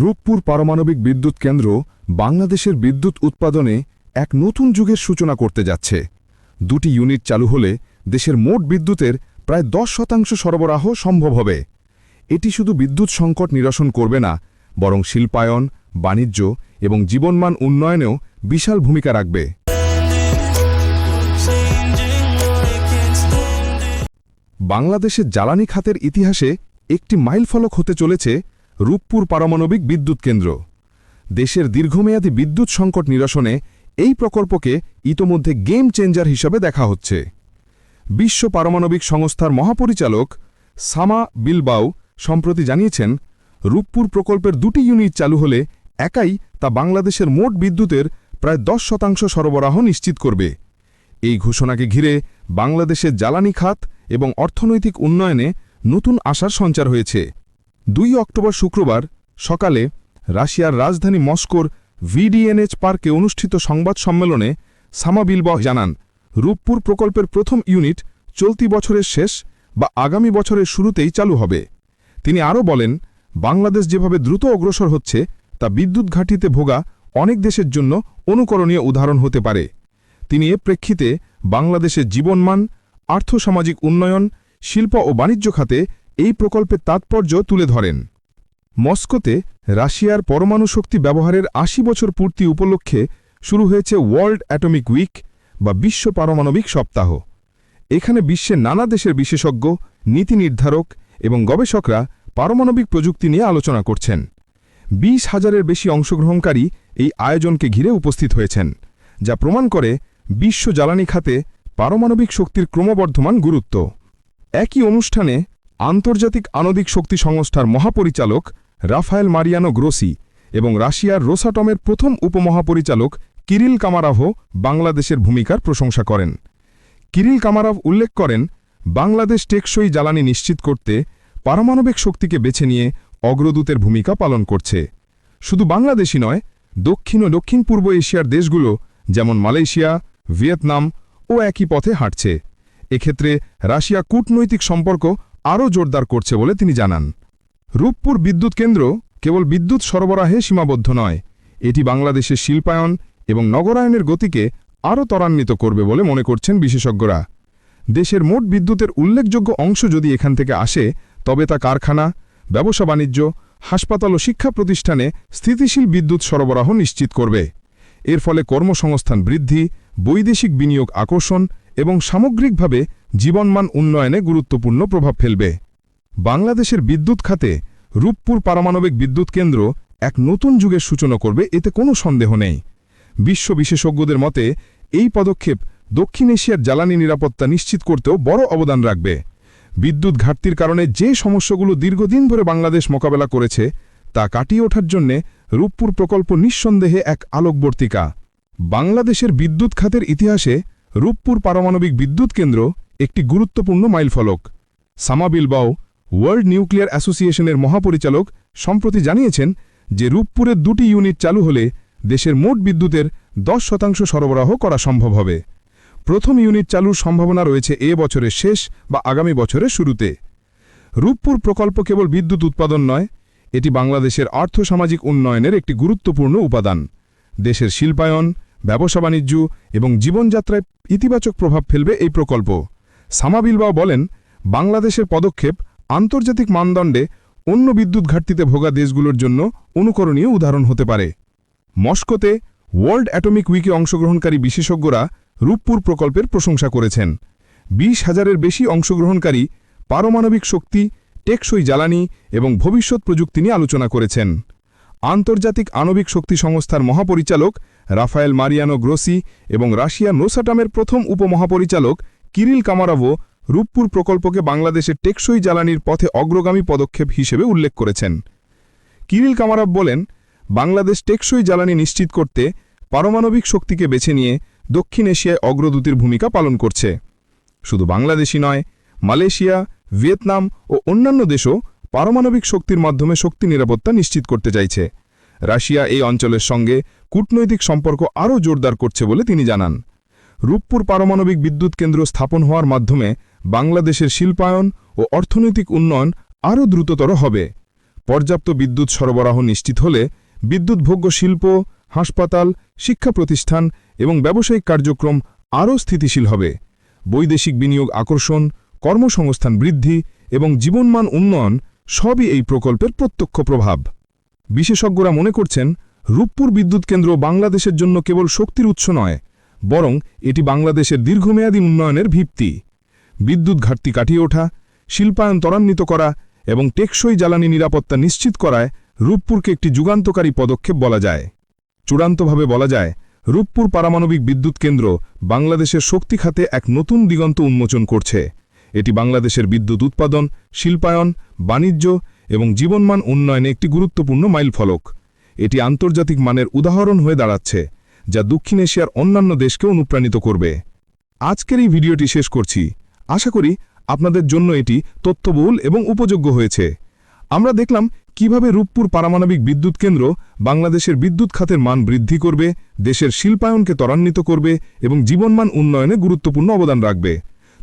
রূপপুর পারমাণবিক বিদ্যুৎ কেন্দ্র বাংলাদেশের বিদ্যুৎ উৎপাদনে এক নতুন যুগের সূচনা করতে যাচ্ছে। দুটি ইউনিট চালু হলে দেশের মোট বিদ্যুতের প্রায় দশ শতাংশ সরবরাহ সম্ভব হবে। এটি শুধু বিদ্যুৎ সংকট নিরসন করবে না, বরং শিল্পায়ন, বাণিজ্য এবং জীবনমান উন্নয়নেও বিশাল ভূমিকা রাখবে। বাংলাদেশের জ্বালানি খাতের ইতিহাসে একটি মাইলফলক হতে চলেছে রূপপুর পারমাণবিক বিদ্যুৎ কেন্দ্র। দেশের দীর্ঘমেয়াদী বিদ্যুৎ সংকট নিরসনে এই প্রকল্পকে ইতোমধ্যে গেম চেঞ্জার হিসাবে দেখা হচ্ছে। বিশ্ব পারমাণবিক সংস্থার মহাপরিচালক সামা বিলবাউ সম্প্রতি জানিয়েছেন, রূপপুর প্রকল্পের দুটি ইউনিট চালু হলে একাই তা বাংলাদেশের মোট বিদ্যুতের প্রায় দশ শতাংশ সরবরাহ নিশ্চিত করবে। এই ঘোষণাকে ঘিরে বাংলাদেশের জ্বালানি খাত এবং অর্থনৈতিক উন্নয়নে নতুন আশার সঞ্চার হয়েছে। দুই অক্টোবর শুক্রবার সকালে রাশিয়ার রাজধানী মস্কোর ভিডিএনএচ পার্কে অনুষ্ঠিত সংবাদ সম্মেলনে সামা বিলবহ জানান, রূপপুর প্রকল্পের প্রথম ইউনিট চলতি বছরের শেষ বা আগামী বছরের শুরুতেই চালু হবে। তিনি আরও বলেন, বাংলাদেশ যেভাবে দ্রুত অগ্রসর হচ্ছে, তা বিদ্যুৎ ঘাটিতে ভোগা অনেক দেশের জন্য অনুকরণীয় উদাহরণ হতে পারে। তিনি এ প্রেক্ষিতে বাংলাদেশের জীবনমান, আর্থসামাজিক উন্নয়ন, শিল্প ও বাণিজ্য খাতে এই প্রকল্পের তাৎপর্য তুলে ধরেন। মস্কোতে রাশিয়ার পরমাণু শক্তি ব্যবহারের আশি বছর পূর্তি উপলক্ষে শুরু হয়েছে ওয়ার্ল্ড অ্যাটমিক উইক বা বিশ্ব পারমাণবিক সপ্তাহ। এখানে বিশ্বের নানা দেশের বিশেষজ্ঞ, নীতি নির্ধারক এবং গবেষকরা পারমাণবিক প্রযুক্তি নিয়ে আলোচনা করছেন। বিশ হাজারের বেশি অংশগ্রহণকারী এই আয়োজনকে ঘিরে উপস্থিত হয়েছেন, যা প্রমাণ করে বিশ্ব জ্বালানি খাতে পারমাণবিক শক্তির ক্রমবর্ধমান গুরুত্ব। একই অনুষ্ঠানে আন্তর্জাতিক আণবিক শক্তি সংস্থার মহাপরিচালক রাফায়েল মারিয়ানো গ্রোসি এবং রাশিয়ার রোসাটমের প্রথম উপমহাপরিচালক কিরিল কামারাভো বাংলাদেশের ভূমিকার প্রশংসা করেন। কিরিল কামারাভ উল্লেখ করেন, বাংলাদেশ টেকসই জ্বালানি নিশ্চিত করতে পারমাণবিক শক্তিকে বেছে নিয়ে অগ্রদূতের ভূমিকা পালন করছে। শুধু বাংলাদেশই নয়, দক্ষিণ ও দক্ষিণ পূর্ব এশিয়ার দেশগুলো, যেমন মালয়েশিয়া, ভিয়েতনাম ও একই পথে হাঁটছে। এক্ষেত্রে রাশিয়া কূটনৈতিক সম্পর্ক আরও জোরদার করছে বলে তিনি জানান। রূপপুর বিদ্যুৎ কেন্দ্র কেবল বিদ্যুৎ সরবরাহে সীমাবদ্ধ নয়, এটি বাংলাদেশের শিল্পায়ন এবং নগরায়নের গতিকে আরও ত্বরান্বিত করবে বলে মনে করছেন বিশেষজ্ঞরা। দেশের মোট বিদ্যুতের উল্লেখযোগ্য অংশ যদি এখান থেকে আসে, তবে তা কারখানা, ব্যবসা বাণিজ্য, হাসপাতাল ও শিক্ষা প্রতিষ্ঠানে স্থিতিশীল বিদ্যুৎ সরবরাহ নিশ্চিত করবে। এর ফলে কর্মসংস্থান বৃদ্ধি, বৈদেশিক বিনিয়োগ আকর্ষণ এবং সামগ্রিকভাবে জীবনমান উন্নয়নে গুরুত্বপূর্ণ প্রভাব ফেলবে। বাংলাদেশের বিদ্যুৎ খাতে রূপপুর পারমাণবিক বিদ্যুৎ কেন্দ্র এক নতুন যুগের সূচনা করবে এতে কোনো সন্দেহ নেই। বিশ্ব বিশেষজ্ঞদের মতে, এই পদক্ষেপ দক্ষিণ এশিয়ার জ্বালানি নিরাপত্তা নিশ্চিত করতেও বড় অবদান রাখবে। বিদ্যুৎ ঘাটতির কারণে যে সমস্যাগুলো দীর্ঘদিন ধরে বাংলাদেশ মোকাবেলা করেছে, তা কাটিয়ে ওঠার জন্যে রূপপুর প্রকল্প নিঃসন্দেহে এক আলোকবর্তিকা। বাংলাদেশের বিদ্যুৎ খাতের ইতিহাসে রূপপুর পারমাণবিক বিদ্যুৎ কেন্দ্র একটি গুরুত্বপূর্ণ মাইলফলক সামা বিলবাও ওয়ার্ল্ড নিউক্লিয়ার অ্যাসোসিয়েশনের মহাপরিচালক সম্প্রতি জানিয়েছেন যে রূপপুরের দুটি ইউনিট চালু হলে দেশের মোট বিদ্যুতের দশ শতাংশ সরবরাহ করা সম্ভব হবে। প্রথম ইউনিট চালুর সম্ভাবনা রয়েছে এ বছরের শেষ বা আগামী বছরের শুরুতে। রূপপুর প্রকল্প কেবল বিদ্যুৎ উৎপাদন নয়, এটি বাংলাদেশের আর্থসামাজিক উন্নয়নের একটি গুরুত্বপূর্ণ উপাদান। দেশের শিল্পায়ন, ব্যবসা বাণিজ্য এবং জীবনযাত্রায় ইতিবাচক প্রভাব ফেলবে এই প্রকল্প। সামাবিলবাও বলেন, বাংলাদেশের পদক্ষেপ আন্তর্জাতিক মানদণ্ডে অন্য বিদ্যুৎ ঘাটতিতে ভোগা দেশগুলোর জন্য অনুকরণীয় উদাহরণ হতে পারে। মস্কোতে ওয়ার্ল্ড অ্যাটমিক উইকে অংশগ্রহণকারী বিশেষজ্ঞরা রূপপুর প্রকল্পের প্রশংসা করেছেন। বিশ হাজারের বেশি অংশগ্রহণকারী পারমাণবিক শক্তি, টেকসই জ্বালানি এবং ভবিষ্যৎ প্রযুক্তি নিয়ে আলোচনা করেছেন। আন্তর্জাতিক আণবিক শক্তি সংস্থার মহাপরিচালক রাফায়েল মারিয়ানো গ্রোসি এবং রাশিয়ার নোসাটামের প্রথম উপমহাপরিচালক কিরিল কামারাভো রূপপুর প্রকল্পকে বাংলাদেশের টেকসই জ্বালানির পথে অগ্রগামী পদক্ষেপ হিসেবে উল্লেখ করেছেন। কিরিল কামারাভ বলেন, বাংলাদেশ টেকসই জ্বালানি নিশ্চিত করতে পারমাণবিক শক্তিকে বেছে নিয়ে দক্ষিণ এশিয়ায় অগ্রদূতির ভূমিকা পালন করছে। শুধু বাংলাদেশই নয়, মালয়েশিয়া, ভিয়েতনাম ও অন্যান্য দেশও পারমাণবিক শক্তির মাধ্যমে শক্তি নিরাপত্তা নিশ্চিত করতে চাইছে। রাশিয়া এই অঞ্চলের সঙ্গে কূটনৈতিক সম্পর্ক আরও জোরদার করছে বলে তিনি জানান। রূপপুর পারমাণবিক বিদ্যুৎ কেন্দ্র স্থাপন হওয়ার মাধ্যমে বাংলাদেশের শিল্পায়ন ও অর্থনৈতিক উন্নয়ন আরও দ্রুততর হবে। পর্যাপ্ত বিদ্যুৎ সরবরাহ নিশ্চিত হলে বিদ্যুৎভোগ্য শিল্প, হাসপাতাল, শিক্ষা প্রতিষ্ঠান এবং ব্যবসায়িক কার্যক্রম আরও স্থিতিশীল হবে। বৈদেশিক বিনিয়োগ আকর্ষণ, কর্মসংস্থান বৃদ্ধি এবং জীবনমান উন্নয়ন সবই এই প্রকল্পের প্রত্যক্ষ প্রভাব। বিশেষজ্ঞরা মনে করছেন, রূপপুর বিদ্যুৎ কেন্দ্র বাংলাদেশের জন্য কেবল শক্তির উৎস নয় বরং এটি বাংলাদেশের দীর্ঘমেয়াদী উন্নয়নের ভিত্তি। বিদ্যুৎ ঘাটতি কাটিয়ে ওঠা, শিল্পায়ন ত্বরান্বিত করা এবং টেকসই জ্বালানি নিরাপত্তা নিশ্চিত করায় রূপপুরকে একটি যুগান্তকারী পদক্ষেপ বলা যায়। চূড়ান্তভাবে বলা যায়, রূপপুর পারমাণবিক বিদ্যুৎ কেন্দ্র বাংলাদেশের শক্তি খাতে এক নতুন দিগন্ত উন্মোচন করছে। এটি বাংলাদেশের বিদ্যুৎ উৎপাদন, শিল্পায়ন, বাণিজ্য এবং জীবনমান উন্নয়নে একটি গুরুত্বপূর্ণ মাইলফলক। এটি আন্তর্জাতিক মানের উদাহরণ হয়ে দাঁড়াচ্ছে। যা দক্ষিণ এশিয়ার অন্যান্য দেশকে অনুপ্রাণিত করবে। আজকের এই ভিডিওটি শেষ করছি। আশা করি আপনাদের জন্য এটি তথ্যবহুল এবং উপযোগ্য হয়েছে। আমরা দেখলাম কীভাবে রূপপুর পারমাণবিক বিদ্যুৎ কেন্দ্র বাংলাদেশের বিদ্যুৎ খাতের মান বৃদ্ধি করবে, দেশের শিল্পায়নকে ত্বরান্বিত করবে এবং জীবনমান উন্নয়নে গুরুত্বপূর্ণ অবদান রাখবে।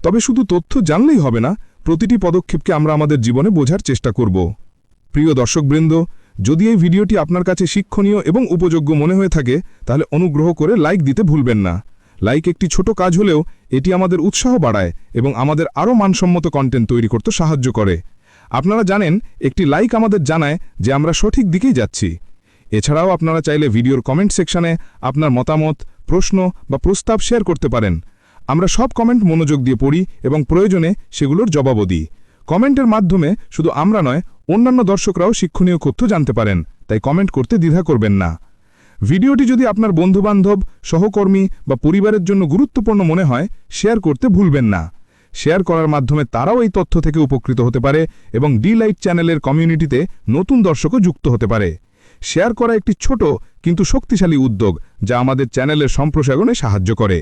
তবে শুধু তথ্য জানলেই হবে না, প্রতিটি পদক্ষেপকে আমরা আমাদের জীবনে বোঝার চেষ্টা করব। প্রিয় দর্শকবৃন্দ যদি এই ভিডিওটি আপনার কাছে শিক্ষণীয় এবং উপযোগ্য মনে হয়ে থাকে, তাহলে অনুগ্রহ করে লাইক দিতে ভুলবেন না। লাইক একটি ছোট কাজ হলেও এটি আমাদের উৎসাহ বাড়ায় এবং আমাদের আরও মানসম্মত কন্টেন্ট তৈরি করতে সাহায্য করে। আপনারা জানেন, একটি লাইক আমাদের জানায় যে আমরা সঠিক দিকেই যাচ্ছি। এছাড়াও আপনারা চাইলে ভিডিওর কমেন্ট সেকশনে আপনার মতামত, প্রশ্ন বা প্রস্তাব শেয়ার করতে পারেন। আমরা সব কমেন্ট মনোযোগ দিয়ে পড়ি এবং প্রয়োজনে সেগুলোর জবাবও দিই। কমেন্টের মাধ্যমে শুধু আমরা নয় অন্যান্য দর্শকরাও শিক্ষণীয় তথ্য জানতে পারেন, তাই কমেন্ট করতে দ্বিধা করবেন না। ভিডিওটি যদি আপনার বন্ধুবান্ধব, সহকর্মী বা পরিবারের জন্য গুরুত্বপূর্ণ মনে হয়, শেয়ার করতে ভুলবেন না। শেয়ার করার মাধ্যমে তারাও এই তথ্য থেকে উপকৃত হতে পারে এবং ডি লাইট চ্যানেলের কমিউনিটিতে নতুন দর্শকও যুক্ত হতে পারে। শেয়ার করা একটি ছোট কিন্তু শক্তিশালী উদ্যোগ, যা আমাদের চ্যানেলের সম্প্রসারণে সাহায্য করে।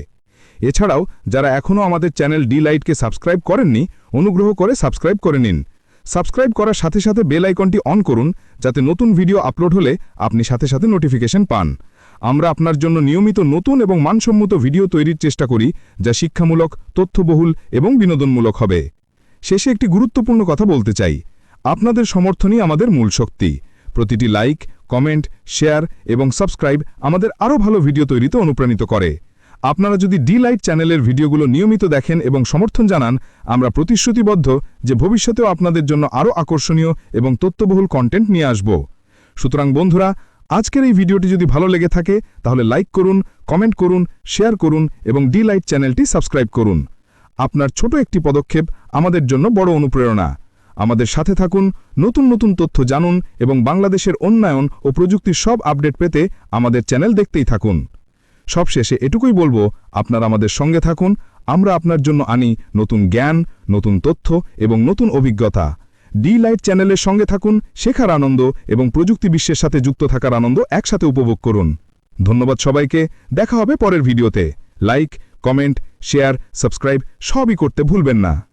এছাড়াও, যারা এখনও আমাদের চ্যানেল ডি লাইটকে সাবস্ক্রাইব করেননি, অনুগ্রহ করে সাবস্ক্রাইব করে নিন। সাবস্ক্রাইব করার সাথে সাথে বেল আইকনটি অন করুন, যাতে নতুন ভিডিও আপলোড হলে আপনি সাথে সাথে নোটিফিকেশন পান। আমরা আপনার জন্য নিয়মিত নতুন এবং মানসম্মত ভিডিও তৈরির চেষ্টা করি, যা শিক্ষামূলক, তথ্যবহুল এবং বিনোদনমূলক হবে। শেষে একটি গুরুত্বপূর্ণ কথা বলতে চাই। আপনাদের সমর্থনই আমাদের মূল শক্তি। প্রতিটি লাইক, কমেন্ট, শেয়ার এবং সাবস্ক্রাইব আমাদের আরও ভালো ভিডিও তৈরিতে অনুপ্রাণিত করে। আপনারা যদি ডি লাইট চ্যানেলের ভিডিওগুলো নিয়মিত দেখেন এবং সমর্থন জানান, আমরা প্রতিশ্রুতিবদ্ধ যে ভবিষ্যতেও আপনাদের জন্য আরও আকর্ষণীয় এবং তথ্যবহুল কন্টেন্ট নিয়ে আসব। সুতরাং বন্ধুরা, আজকের এই ভিডিওটি যদি ভালো লেগে থাকে, তাহলে লাইক করুন কমেন্ট করুন শেয়ার করুন এবং ডি লাইট চ্যানেলটি সাবস্ক্রাইব করুন। আপনার ছোট একটি পদক্ষেপ আমাদের জন্য বড় অনুপ্রেরণা। আমাদের সাথে থাকুন, নতুন নতুন তথ্য জানুন এবং বাংলাদেশের উন্নয়ন ও প্রযুক্তির সব আপডেট পেতে আমাদের চ্যানেল দেখতেই থাকুন। সবশেষে এটুকুই বলব, আপনারা আমাদের সঙ্গে থাকুন, আমরা আপনার জন্য আনি নতুন জ্ঞান, নতুন তথ্য এবং নতুন অভিজ্ঞতা। ডি লাইট চ্যানেলের সঙ্গে থাকুন, শেখার আনন্দ এবং প্রযুক্তি বিশ্বের সাথে যুক্ত থাকার আনন্দ একসাথে উপভোগ করুন। ধন্যবাদ সবাইকে, দেখা হবে পরের ভিডিওতে। লাইক কমেন্ট শেয়ার সাবস্ক্রাইব সবই করতে ভুলবেন না।